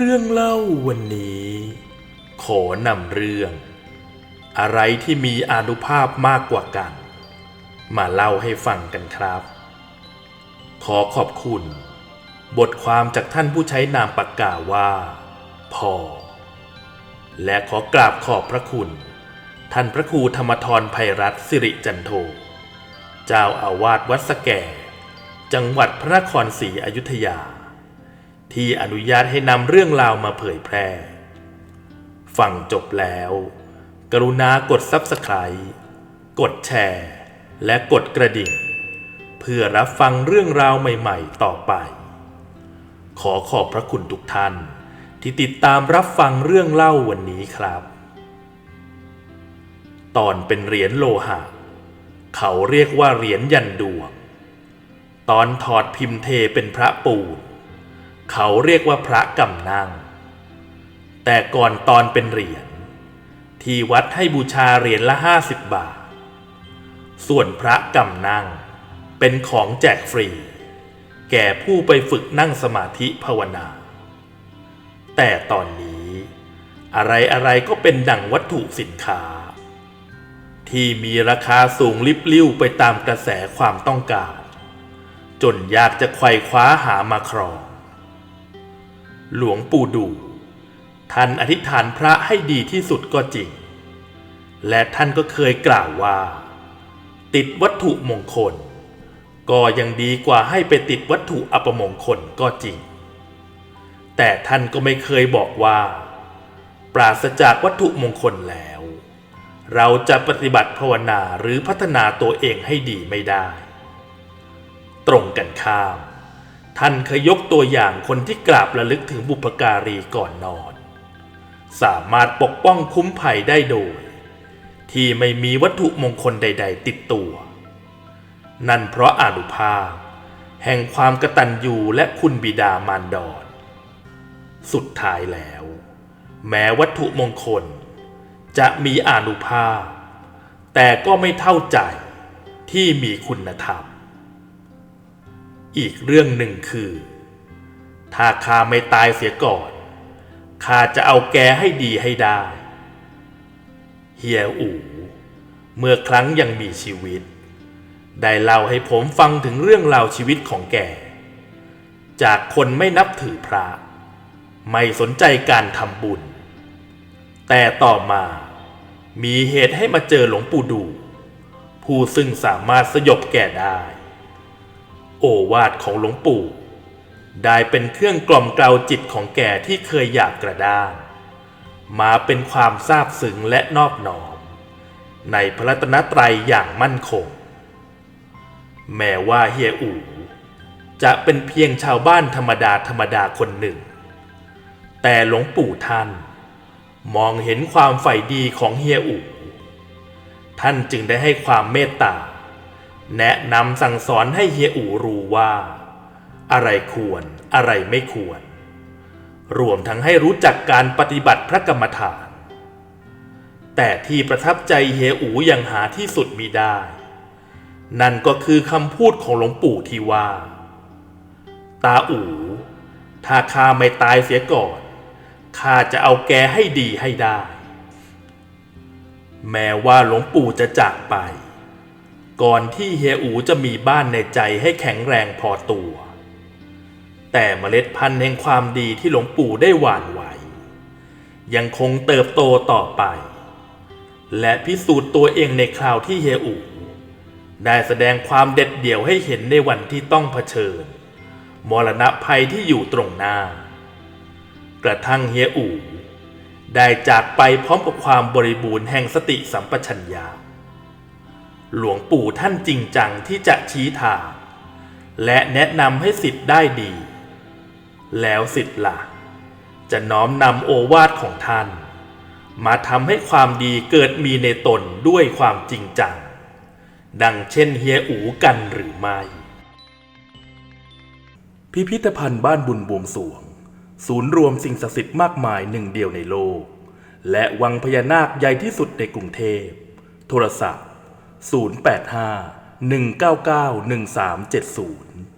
เรื่องเล่าวันนี้ ขอนำเรื่อง อะไรที่มีอานุภาพมากกว่ากัน มาเล่าให้ฟังกันครับ ขอขอบคุณ บทความจากท่านผู้ใช้นามปากกาว่า พอ และขอกราบขอบพระคุณ ท่านพระครูธรรมทรไพรัตสิริจันโท เจ้าอาวาสวัดสแก่ จังหวัดพระนครศรีอยุธยา ที่อนุญาตให้นำเรื่องราวมาเผยแพร่ ฟังจบแล้ว กรุณากด Subscribe กดแชร์ และกดกระดิ่ง เพื่อรับฟังเรื่องราวใหม่ๆต่อไป ขอขอบพระคุณทุกท่านที่ติดตามรับฟังเรื่องเล่าวันนี้ครับ ตอนเป็นเหรียญโลหะ เขาเรียกว่าเหรียญยันดวง ตอนถอดพิมพ์เทเป็นพระปูน เขาเรียกว่าพระกำนั่ง แต่ก่อนตอนเป็นเหรียญที่วัดให้บูชาเหรียญละห้าสิบบาท ส่วนพระกำนั่งเป็นของแจกฟรี แก่ผู้ไปฝึกนั่งสมาธิภาวนา แต่ตอนนี้อะไรอะไรก็เป็นดั่งวัตถุสินค้า ที่มีราคาสูงลิบลิ่วไปตามกระแสความต้องการ จนยากจะไขว่คว้าหามาครอง หลวงปู่ดู ท่านอธิษฐานพระให้ดีที่สุดก็จริง และท่านก็เคยกล่าวว่า ติดวัตถุมงคล ก็ยังดีกว่าให้ไปติดวัตถุอัปมงคลก็จริง แต่ท่านก็ไม่เคยบอกว่า ปราศจากวัตถุมงคลแล้ว เราจะปฏิบัติภาวนาหรือพัฒนาตัวเองให้ดีไม่ได้ ตรงกันข้าม ท่านเคยยกตัวอย่างคนที่กราบระลึกถึงบุพการีก่อนนอน สามารถปกป้องคุ้มภัยได้โดย ที่ไม่มีวัตถุมงคลใด ๆ ติดตัว นั่นเพราะอานุภาพ แห่งความกตัญญูและคุณบิดามารดอนสุดท้ายแล้ว แม้วัตถุมงคล จะมีอานุภาพ แต่ก็ไม่เท่าใจที่มีคุณธรรม อีกเรื่องหนึ่งคือ ถ้าข้าไม่ตายเสียก่อนข้าจะเอาแกให้ดีให้ได้ เฮียอู่เมื่อครั้งยังมีชีวิต ได้เล่าให้ผมฟังถึงเรื่องราวชีวิตของแก จากคนไม่นับถือพระ ไม่สนใจการทำบุญ แต่ต่อมามีเหตุให้มาเจอหลวงปู่ดู ผู้ซึ่งสามารถสยบแก่ได้ โอวาทของหลวงปู่ ได้เป็นเครื่องกล่อมเกลาจิตของแก่ที่เคยอยากกระด้างมาเป็นความซาบซึ้งและนอบน้อม ในพระรัตนตรัยอย่างมั่นคง แม้ว่าเฮียอูจะเป็นเพียงชาวบ้านธรรมดาธรรมดาคนหนึ่ง แต่หลวงปู่ท่านมองเห็นความใฝ่ดีของเฮียอูท่านจึงได้ให้ความเมตตา แนะนำสั่งสอนให้เฮียอูรู้ว่า อะไรควรอะไรไม่ควร รวมทั้งให้รู้จักการปฏิบัติพระกรรมฐาน แต่ที่ประทับใจเฮียอูยังหาที่สุดมีได้ นั่นก็คือคำพูดของหลวงปู่ที่ว่า ตาอูถ้าข้าไม่ตายเสียก่อนข้าจะเอาแกให้ดีให้ได้ แม้ว่าหลวงปู่จะจากไป ก่อนที่เฮียอูจะมีบ้านในใจให้แข็งแรงพอตัว แต่เมล็ดพันธุ์แห่งความดีที่หลวงปู่ได้หว่านไว้ ยังคงเติบโตต่อไป และพิสูจน์ตัวเองในคราวที่เฮียอูได้แสดงความเด็ดเดี่ยวให้เห็นในวันที่ต้องเผชิญ มรณะภัยที่อยู่ตรงหน้า กระทั่งเฮียอูได้จากไปพร้อมกับความบริบูรณ์แห่งสติสัมปชัญญะ หลวงปู่ท่านจริงจังที่จะชี้ทาง และแนะนำให้สิทธิ์ได้ดี แล้วสิทธิ์ละ่ะ จะน้อมนำโอวาทของท่าน มาทำให้ความดีเกิดมีในตนด้วยความจริงจัง ดังเช่นเฮียอูกันหรือไม่ พิพิธภัณฑ์บ้านบุญบวงสวง ศูนย์รวมสิ่งศักดิ์สิทธิ์มากมายหนึ่งเดียวในโลก และวังพญานาคใหญ่ที่สุดในกรุงเทพ โทรศัพท์ 085 199 1370